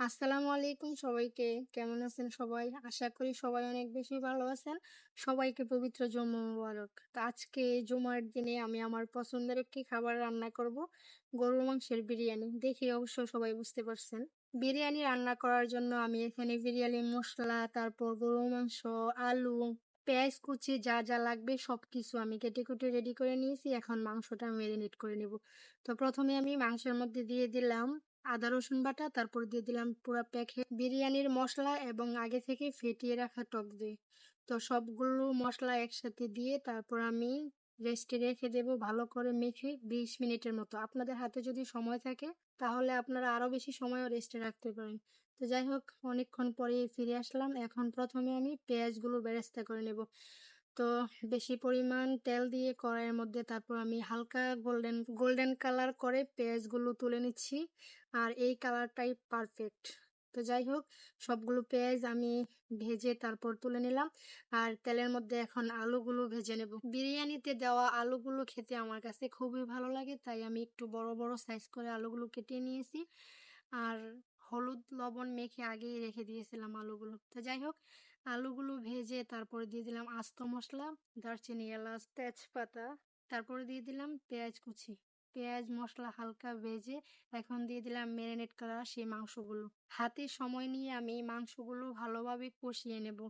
আসসালামু আলাইকুম সবাইকে। কেমন আছেন সবাই? আশা করি সবাই অনেক বেশি ভালো আছেন। সবাইকে পবিত্র জন্ম মুবারক। তো আজকে জুমার দিনে আমি আমার পছন্দের একটি খাবার রান্না করব। গরুর মাংসের বিরিয়ানি। দেখে অবশ্য সবাই বুঝতে পারছেন। বিরিয়ানি রান্না করার জন্য আমি এখানে বিরিয়ানি মশলা, তারপর গরুর মাংস, আলু, পেঁয়াজ কুচি, যা যা লাগবে সব কিছু আমি কেটে কুটে রেডি করে নিয়েছি। এখন মাংসটা ম্যারিনেট করে নেব। তো প্রথমে আমি মাংসের মধ্যে দিয়ে দিলাম আদা, রসুন বাটা, তারপর দিয়ে দিলাম পুরো প্যাকেট। বিরিয়ানির মশলা এবং আগে থেকে ফেটিয়ে রাখা টক দই। তো সবগুলো মশলা একসাথে দিয়ে তারপর আমি রেস্টে রেখে দেবো ভালো করে মেখে বিশ মিনিটের মতো। আপনাদের হাতে যদি সময় থাকে, তাহলে আপনারা আরও বেশি সময়ও রেস্টে রাখতে পারেন। তো যাই হোক, অনেকক্ষণ পরে ফিরে আসলাম। এখন প্রথমে আমি পেঁয়াজগুলো বেরেস্তা করে নেব। তো বেশি পরিমাণ তেল দিয়ে কড়াইয়ের মধ্যে তারপর আমি হালকা গোল্ডেন গোল্ডেন কালার করে পেঁয়াজগুলো তুলে নিচ্ছি। আর এই কালারটাই পারফেক্ট। তো যাই হোক, সবগুলো পেঁয়াজ আমি ভেজে তারপর তুলে নিলাম। আর তেলের মধ্যে এখন আলুগুলো ভেজে নেব। বিরিয়ানিতে দেওয়া আলুগুলো খেতে আমার কাছে খুবই ভালো লাগে, তাই আমি একটু বড় বড় সাইজ করে আলুগুলো কেটে নিয়েছি। আর হলুদ লবণ মেখে আগেই রেখে দিয়েছিলাম আলুগুলো। তো যাই হোক, আলুগুলো ভেজে তারপরে দিয়ে দিলাম আস্ত মশলা, দারচিনি, এলাচ, তেজপাতা, তারপরে দিয়ে দিলাম পেঁয়াজ কুচি। পেঁয়াজ মশলা হালকা ভেজে এখন দিয়ে দিলাম ম্যারিনেট করা সেই মাংসগুলো। হাতে সময় নিয়ে আমি মাংসগুলো ভালোভাবে কষিয়ে নেব।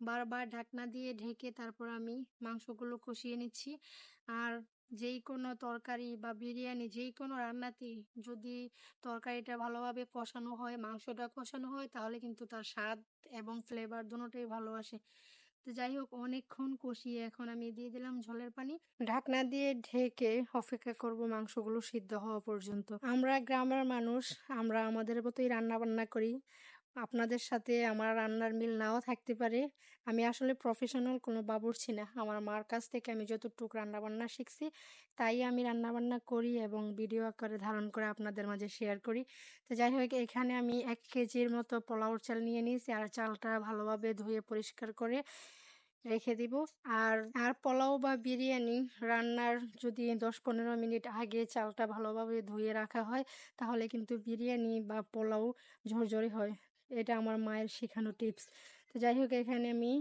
বারবার ঢাকনা দিয়ে ঢেকে তারপর আমি মাংসগুলো কষিয়ে নিচ্ছি। আর যেই কোনো তরকারি বা বিরিয়ানি যেই কোনো রান্নাতেই যদি তরকারিটা ভালোভাবে কষানো হয়, মাংসটা কষানো হয়, তাহলে কিন্তু তার স্বাদ এবং ফ্লেভার দুটোই ভালো আসে। তো যাই হোক, অনেকক্ষণ কষিয়ে এখন আমি দিয়ে দিলাম ঝোলের পানি। ঢাকনা দিয়ে ঢেকে অপেক্ষা করব মাংসগুলো সিদ্ধ হওয়া পর্যন্ত। আমরা গ্রামের মানুষ, আমরা আমাদের মতোই রান্না বান্না করি। আপনাদের সাথে আমার রান্নার মিল নাও থাকতে পারে। আমি আসলে প্রফেশনাল কোনো বাবুর্চি না। আমার মার কাছ থেকে আমি যতটুকু রান্নাবান্না শিখছি, তাই আমি রান্নাবান্না করি এবং ভিডিও আকারে ধারণ করে আপনাদের মাঝে শেয়ার করি। তো যাই হোক, এখানে আমি এক কেজির মতো পোলাওর চাল নিয়ে নিয়েছি আর চালটা ভালোভাবে ধুয়ে পরিষ্কার করে রেখে দিব। আর আর পোলাও বা বিরিয়ানি রান্নার যদি দশ পনেরো মিনিট আগে চালটা ভালোভাবে ধুয়ে রাখা হয়, তাহলে কিন্তু বিরিয়ানি বা পোলাও ঝরঝরে হয়। এটা আমার মায়ের শেখানো টিপস তো যাই হোক এখানে আমি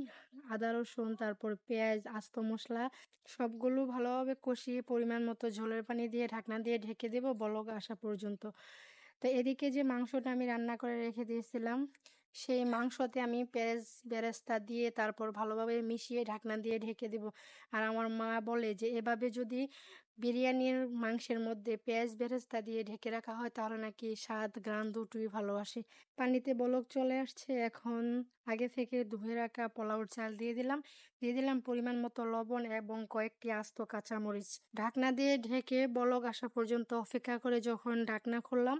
আদা, রসুন, তারপর পেঁয়াজ, আস্ত মশলা সবগুলো ভালোভাবে কষিয়ে পরিমাণ মতো ঝোলের পানি দিয়ে ঢাকনা দিয়ে ঢেকে দেবো বলক আসা পর্যন্ত। তো এদিকে যে মাংসটা আমি রান্না করে রেখে দিয়েছিলাম, সেই মাংসতে আমি পেঁয়াজ, বেরেস্তা দিয়ে তারপর ভালোভাবে মিশিয়ে ঢাকনা দিয়ে ঢেকে দেব। আর আমার মা বলে যে, এভাবে যদি বিরিয়ানির মাংসের মধ্যে পেঁয়াজ বেরেস্তা দিয়ে ঢেকে রাখা হয়, তাহলে নাকি স্বাদ, গ্রান দুটোই ভালো আসে পানিতে বলক চলে আসছে, এখন আগে থেকে ধুয়ে রাখা পোলাওর চাল দিয়ে দিলাম। দিয়ে দিলাম পরিমাণ মতো লবণ এবং কয়েকটি আস্ত কাঁচামরিচ। ঢাকনা দিয়ে ঢেকে বলক আসা পর্যন্ত অপেক্ষা করে যখন ঢাকনা খুললাম,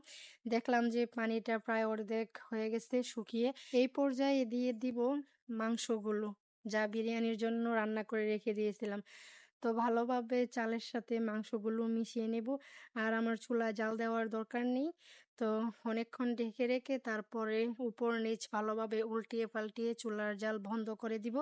দেখলাম যে পানিটা প্রায় অর্ধেক হয়ে গেছে শুকিয়ে। এই পর্যায়ে দিয়ে দিব মাংসগুলো, যা বিরিয়ানির জন্য রান্না করে রেখে দিয়েছিলাম। তো ভালোভাবে চালের সাথে মাংসগুলো মিশিয়ে নেব। আর আমার চুলা জাল দেওয়ার দরকার নেই। তো অনেকক্ষণ ঢেকে রেখে তারপরে উপর নিচ ভালোভাবে উল্টিয়ে পাল্টিয়ে চুলার জাল বন্ধ করে দিব।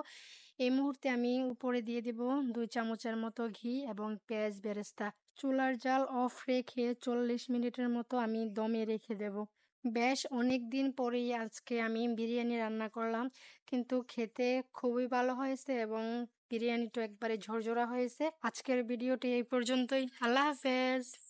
এই মুহূর্তে আমি উপরে দিয়ে দিব দুই চামচের মতো ঘি এবং পেঁয়াজ বেরেস্তা। চুলার জাল অফ রেখে চল্লিশ মিনিটের মতো আমি দমে রেখে দেব। বেশ অনেক দিন পরেই আজকে আমি বিরিয়ানি রান্না করলাম। কিন্তু খেতে খুবই ভালো হয়েছে এবং বিরিয়ানিটা একবারে ঝরঝরা হয়েছে। আজকের ভিডিওটি এই পর্যন্তই। আল্লাহ হাফেজ।